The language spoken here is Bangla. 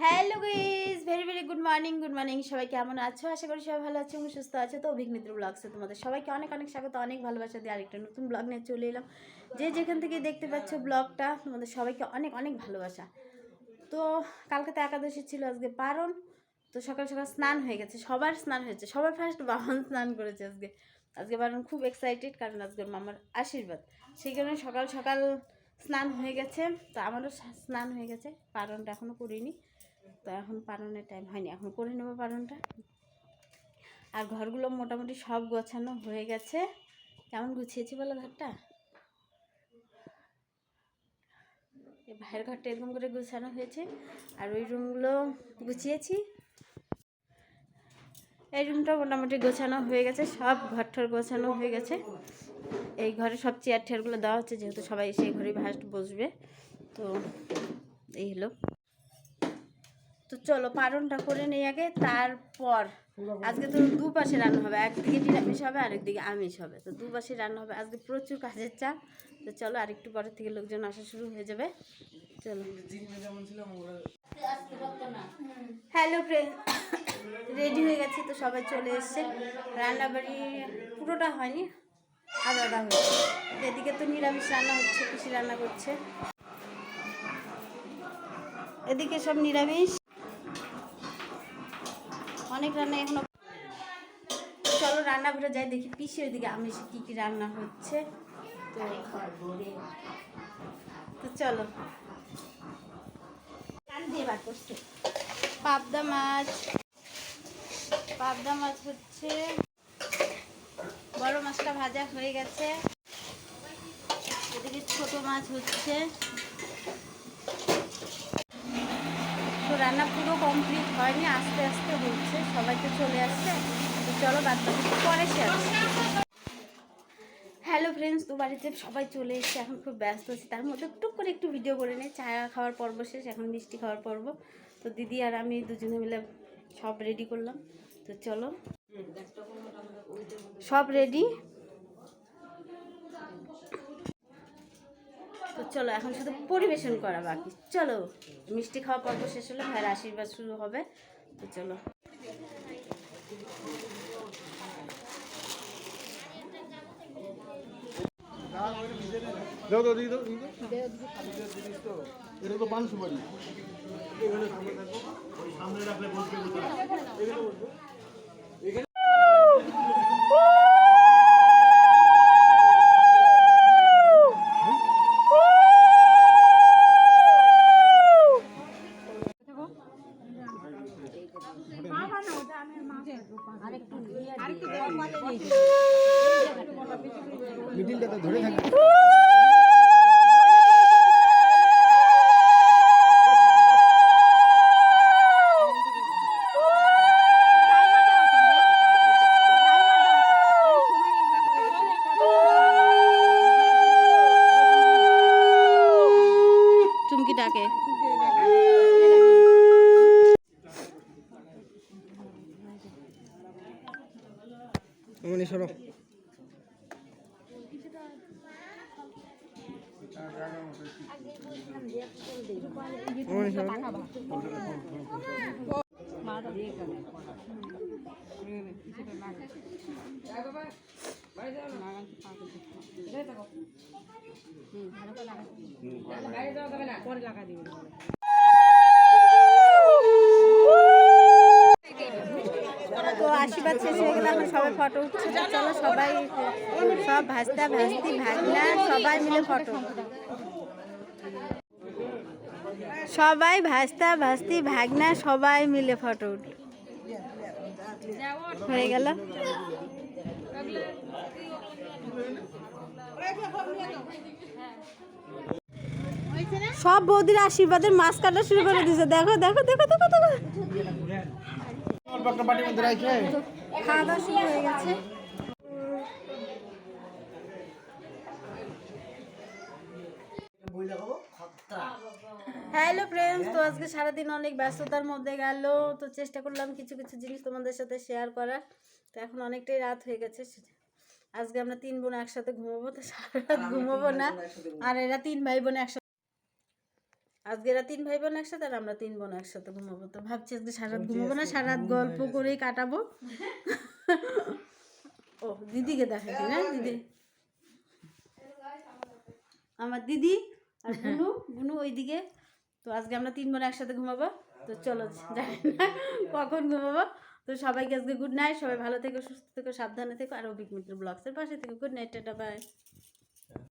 Hello guys very very good morning good morning সবাই কেমন আছো? আশা করি সবাই ভালো আছো এবং সুস্থ আছো। তো অভিজ্ঞতা ব্লগসে তোমাদের সবাইকে অনেক অনেক স্বাগত, অনেক ভালোবাসা দিয়ে আরেকটা নতুন ব্লগ নিয়ে চলে এলাম। যে যেখান থেকে দেখতে পাচ্ছ ব্লগটা তোমাদের সবাইকে অনেক অনেক ভালোবাসা। তো কালকে তো একাদশী ছিল, আজকে পারণ। তো সকাল সকাল স্নান হয়ে গেছে, সবার স্নান হয়েছে। সবার ফার্স্ট বাহন স্নান করেছে আজকে। আজকে বারণ খুব এক্সাইটেড কারণ আজকে মামার আশীর্বাদ। সেই কারণে সকাল সকাল স্নান হয়ে গেছে, তো আমারও স্নান হয়ে গেছে, পারণটা এখনও করিনি, তো এখন পালনের টাইম হয়নি, এখন করে নেব পালনটা আর ঘরগুলো মোটামুটি সব গোছানো হয়ে গেছে। কেমন গুছিয়েছি বলো ঘরটা? ভাইয়ের ঘরটা এরকম করে গুছানো হয়েছে, আর ওই রুমগুলো গুছিয়েছি। এই রুমটা মোটামুটি গোছানো হয়ে গেছে, সব ঘরঠর গোছানো হয়ে গেছে। এই ঘরে সব চেয়ার টেয়ারগুলো দেওয়া হচ্ছে, যেহেতু সবাই সেই ঘরে ফার্স্ট বসবে। তো এই হলো। তো চলো পারণটা করে নেই আগে, তারপর আজকে তো দুপাশে রান্না হবে, একদিকে নিরামিষ হবে আরেকদিকে আমিষ হবে। তো দুপাশে রান্না হবে, আজকে প্রচুর কাজের চাপ। তো চলো আর একটু পরের থেকে লোকজন আসা শুরু হয়ে যাবে। চলো। হ্যালো ফ্রেন্ড রেডি হয়ে গেছে তো সবাই চলে এসছে। রান্নাবাড়ি পুরোটা হয়নি আদা হয়েছে। এদিকে তো নিরামিষ রান্না হচ্ছে, পিসি রান্না করছে। এদিকে সব নিরামিষ। অনেক রান্না এখনও চলো রান্না ঘরে যাই, দেখি পিসি ওইদিকে আমিষ কি কি রান্না হচ্ছে। তো তো চলো পাবদা মাছ। পাবদা মাছ হচ্ছে বড় মাছটা ভাজা হয়ে গেছে। এদিকে ছোট মাছ হচ্ছে। তো রান্না পুরো কমপ্লিট হয়নি আস্তে আস্তে হচ্ছে সবাই তো চলে আসছে। চলো বাদ বাকি পরে শেয়ার হ্যালো ফ্রেন্ডস তো বাড়িতে সবাই চলে এসেছে, এখন খুব ব্যস্ত আছি। তার মধ্যে টুক করে একটু ভিডিও করে নিই। চা খাওয়ার পর্ব শেষ, এখন মিষ্টি খাওয়ার পর্ব। তো দিদি আর আমি দুজনে মিলে সব রেডি করলাম। তো চলো। সব রেডি তো চলো, এখন শুধু পরিবেশন করা বাকি। চলো, মিষ্টি খাওয়া পর্ব শেষ হলে ভাইয়ের আশীর্বাদ শুরু হবে। তো চলো। দাও দাও দিয়ে দাও এটা তো পান সুপারি সামনে রাখলে বসবে এখানে বসবো মিডিলটাতে ধরে থাকবে মানে সরো। মানে সরো। তো আশীর্বাদ শেষ হয়ে গেলে এখন সবাই ফটো উঠছে। চলো সবাই, সব ভাস্তা ভাস্তি ভাগনা, সবাই মিলে ফটো সবাই ভাস্তা ভাস্তি ভাগনা, সবাই মিলে ফটো উঠ হয়ে গেল। সব বৌদির আশীর্বাদের মাছ কাটা শুরু করে দিছে দেখো দেখো দেখো দেখো দেখো। একটা বাটির মধ্যে রাখে খাওয়া দাওয়া শুরু হয়ে গেছে। হ্যালো ফ্রেন্ডস তো আজকে সারাদিন অনেক ব্যস্ততার মধ্যে গেল। তো চেষ্টা করলাম কিছু কিছু জিনিস তোমাদের সাথে শেয়ার করার। তো এখন অনেকটাই রাত হয়ে গেছে। আজকে আমরা তিন বোন একসাথে ঘুমাবো তো সারা রাত ঘুমাবো না। আর এরা তিন ভাই বোন একসাথে আজকে এরা তিন ভাই বোন একসাথে আর আমরা তিন বোন একসাথে ঘুমাবো। তো ভাবছি আজকে সারা রাত ঘুমাবো না সারা রাত গল্প করেই কাটাবো। ও দিদিকে দেখাচ্ছি না? দিদি। আমার দিদি আর বুনু বুনু ওইদিকে। তো আজকে আমরা তিন বোন একসাথে ঘুমাবো। তো চলো জানি না কখন ঘুমাবো। তো সবাইকে আজকে গুড নাইট সবাই ভালো থেকো সুস্থ থেকো সাবধানে থেকো। আর অভিক মিত্র ব্লগসের পাশে থেকো। Good night tata bye